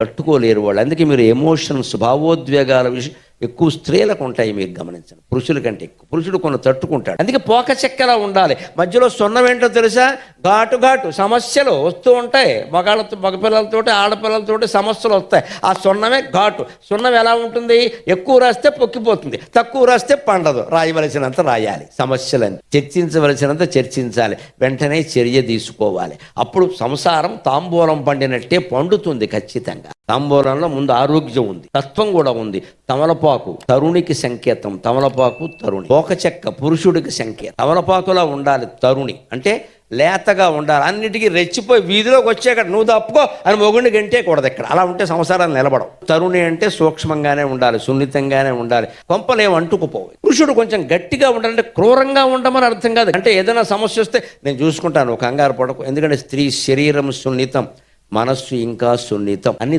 తట్టుకోలేరు వాళ్ళు. అందుకే మీరు ఎమోషన్ భావోద్వేగాల విషయం ఎక్కువ స్త్రీలకు ఉంటాయి మీరు గమనించండి. పురుషుల కంటే ఎక్కువ. పురుషుడు కొన్ని తట్టుకుంటాడు. అందుకే పోక చెక్కలా ఉండాలి. మధ్యలో సున్నం ఏంటో తెలుసా? ఘాటు ఘాటు సమస్యలు వస్తూ ఉంటాయి. మగాళ్ళతో మగపిల్లలతోటి ఆడపిల్లలతోటి సమస్యలు వస్తాయి. ఆ సున్నమే ఘాటు. సున్నం ఎలా ఉంటుంది? ఎక్కువ రాస్తే పొక్కిపోతుంది. తక్కువ రాస్తే పండదు. రాయవలసినంత రాయాలి. సమస్యలని చర్చించవలసినంత చర్చించాలి. వెంటనే చర్య తీసుకోవాలి. అప్పుడు సంసారం తాంబూలం పండినట్టే పండుతుంది ఖచ్చితంగా. తాంబూలంలో ముందు ఆరోగ్యం ఉంది తత్వం కూడా ఉంది. తమలపాకు తరుణికి సంకేతం తమలపాకు తరుణి. ఒక చెక్క పురుషుడికి సంకేతం. తమలపాకులా ఉండాలి తరుణి. అంటే లేతగా ఉండాలి. అన్నిటికీ రెచ్చిపోయి వీధిలోకి వచ్చాక నువ్వు తప్పుకో అని మొగుడిని గంటే ఇక్కడ. అలా ఉంటే సంసారాలు నిలబడవు. తరుణి అంటే సూక్ష్మంగానే ఉండాలి సున్నితంగానే ఉండాలి. కొంపలేం అంటుకుపోవు. పురుషుడు కొంచెం గట్టిగా ఉండాలంటే క్రూరంగా ఉండమని అర్థం కాదు. అంటే ఏదైనా సమస్య వస్తే నేను చూసుకుంటాను కంగారు పడకు. ఎందుకంటే స్త్రీ శరీరం సున్నితం మనస్సు ఇంకా సున్నితం. అన్ని